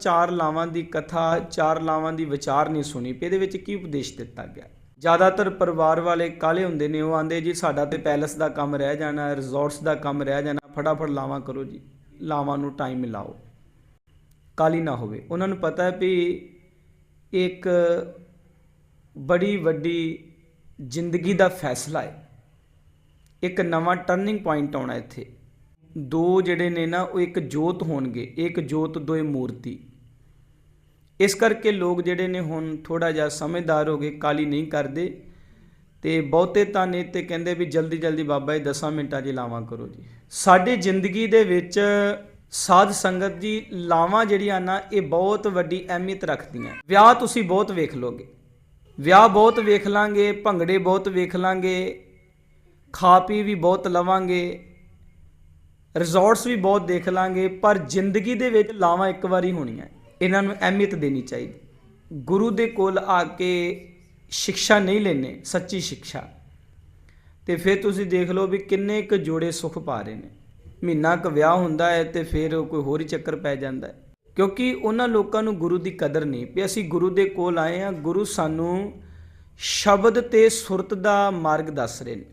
ਚਾਰ ਲਾਵਾਂ ਦੀ ਕਥਾ, ਚਾਰ ਲਾਵਾਂ ਦੀ ਵਿਚਾਰ ਨਹੀਂ ਸੁਣੀ। ਪਈ ਇਹਦੇ ਵਿੱਚ ਕੀ ਉਪਦੇਸ਼ ਦਿੱਤਾ ਗਿਆ? ਜ਼ਿਆਦਾਤਰ ਪਰਿਵਾਰ ਵਾਲੇ ਕਾਲੇ ਹੁੰਦੇ ਨੇ, ਉਹ ਆਂਦੇ, ਜੀ, ਸਾਡਾ ਤੇ ਪੈਲਸ ਦਾ ਕੰਮ ਰਹਿ ਜਾਣਾ, ਰਿਜ਼ੋਰਟਸ ਦਾ ਕੰਮ ਰਹਿ ਜਾਣਾ, ਫਟਾਫਟ ਲਾਵਾਂ ਕਰੋ ਜੀ, ਲਾਵਾਂ ਨੂੰ ਟਾਈਮ ਮਿਲਾਓ ਕਾਲੀ ਨਾ ਹੋਵੇ। ਉਹਨਾਂ ਨੂੰ ਪਤਾ ਹੈ ਵੀ ਇੱਕ ਬੜੀ ਵੱਡੀ ਜ਼ਿੰਦਗੀ ਦਾ ਫੈਸਲਾ ਹੈ। ਇੱਕ ਨਵਾਂ ਟਰਨਿੰਗ ਪੁਆਇੰਟ ਆਉਣਾ ਇੱਥੇ। ਦੋ ਜਿਹੜੇ ਨੇ ਨਾ, ਉਹ ਇੱਕ ਜੋਤ ਹੋਣਗੇ, ਇੱਕ ਜੋਤ, ਦੋਏ ਮੂਰਤੀ। ਇਸ ਕਰਕੇ ਲੋਕ ਜਿਹੜੇ ਨੇ ਹੁਣ ਥੋੜਾ ਜਿਹਾ ਸਮਝਦਾਰ ਹੋ ਗਏ ਕਾਲੀ ਨਹੀਂ ਕਰਦੇ ਤੇ ਬਹੁਤੇ ਤਾਂ ਨੇ ਤੇ ਕਹਿੰਦੇ ਵੀ ਜਲਦੀ ਜਲਦੀ ਬਾਬਾ ਜੀ 10 ਮਿੰਟਾਂ 'ਚ ਲਾਵਾਂ ਕਰੋ ਜੀ। ਸਾਡੀ ਜ਼ਿੰਦਗੀ ਦੇ ਵਿੱਚ ਸਾਧ ਸੰਗਤ ਜੀ ਲਾਵਾਂ ਜਿਹੜੀਆਂ ਨਾ, ਇਹ ਬਹੁਤ ਵੱਡੀ ਅਹਿਮੀਅਤ ਰੱਖਦੀਆਂ। ਵਿਆਹ ਤੁਸੀਂ ਬਹੁਤ ਵੇਖ ਲੋਗੇ ਵਿਆਹ ਬਹੁਤ ਵੇਖ ਲਾਂਗੇ, ਭੰਗੜੇ ਬਹੁਤ ਵੇਖ ਲਾਂਗੇ, ਖਾ ਪੀ ਵੀ ਬਹੁਤ ਲਵਾਂਗੇ, ਰਿਜ਼ੋਰਟਸ ਵੀ ਬਹੁਤ ਦੇਖ ਲਾਂਗੇ, ਪਰ ਜ਼ਿੰਦਗੀ ਦੇ ਵਿੱਚ ਲਾਵਾਂ ਇੱਕ ਵਾਰੀ ਹੋਣੀਆਂ। ਇਹਨਾਂ ਨੂੰ ਅਹਿਮੀਅਤ ਦੇਣੀ ਚਾਹੀਦੀ। ਗੁਰੂ ਦੇ ਕੋਲ ਆ ਕੇ ਸਿੱਖਿਆ ਨਹੀਂ ਲੈਣੇ ਸੱਚੀ ਸਿੱਖਿਆ। ਤੇ ਫਿਰ ਤੁਸੀਂ ਦੇਖ ਲਓ ਵੀ ਕਿੰਨੇ ਕੁ ਜੋੜੇ ਸੁਖ ਪਾ ਰਹੇ ਨੇ। ਮਹੀਨਾ ਕੁ ਵਿਆਹ ਹੁੰਦਾ ਹੈ ਤੇ ਫਿਰ ਕੋਈ ਹੋਰ ਹੀ ਚੱਕਰ ਪੈ ਜਾਂਦਾ ਹੈ। ਕਿਉਂਕਿ ਉਹਨਾਂ ਲੋਕਾਂ ਨੂੰ ਗੁਰੂ ਦੀ ਕਦਰ ਨਹੀਂ ਵੀ ਅਸੀਂ ਗੁਰੂ ਦੇ ਕੋਲ ਆਏ ਆ ਗੁਰੂ ਸਾਨੂੰ ਸ਼ਬਦ ਤੇ ਸੁਰਤ ਦਾ ਮਾਰਗ ਦੱਸ ਰਹੇ ਨੇ।